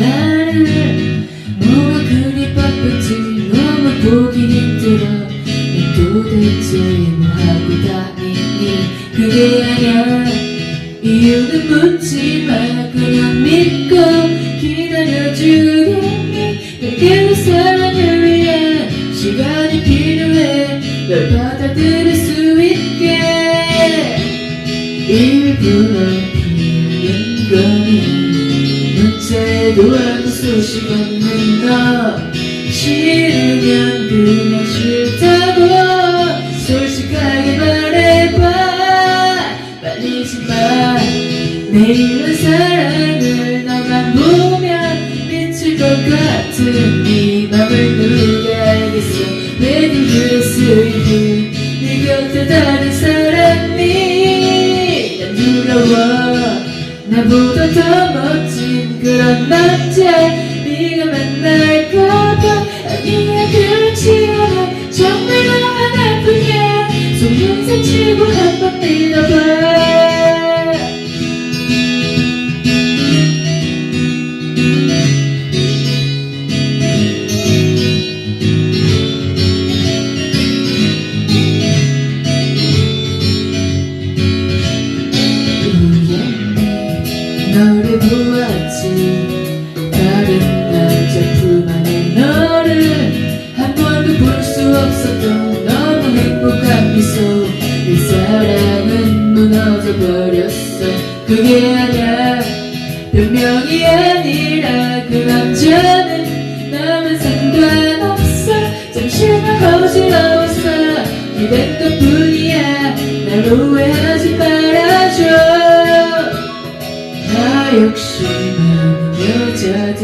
나를 뭐가 그리 바쁜지 너무 보기 힘들어. 넌 도대체 뭐 하고 다니니? 그게 아냐 이유는 묻지 마 그냥 믿고 기다려주겠니? 내게 사랑을 위해 시간이 필요해. 널 받아들일 수 있게. 일부러 피는 거 아무 소식 너 싫으면 그냥 싫다고 솔직하게 말해봐. 말리지 마 내일은 사랑을 너만 보면 미칠 것 같은 네 맘을 누가 알겠어? Maybe you're sleeping 네 곁에 다른 사람이 난 두려워. 나보다 더 멋진 그런 남자 네가 만날까봐 아니야 그렇지 않아 정말 너만 아프냐 속눈썹 치고 수 없었던 너무 행복한 미소. 이 사랑은 무너져 버렸어. 그게 아냐 변명이 아니라 그 남자는 나만 상관없어. 잠시만 어지러웠어. 기댄 것 뿐이야. 날 오해하지 말아줘. 나 역시 많은 여자들.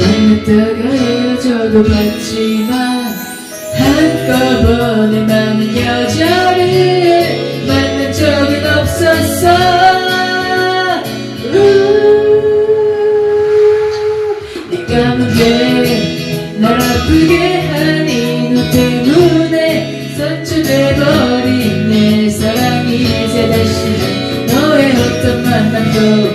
만났다가 헤어져도 봤지만 한꺼번에 많은 여자를 만난 적은 없었어. 우, 네가 문제 날 아프게 하니 너 때문에 선출돼버린 내 사랑이 이제 다시 너의 어떤 만남도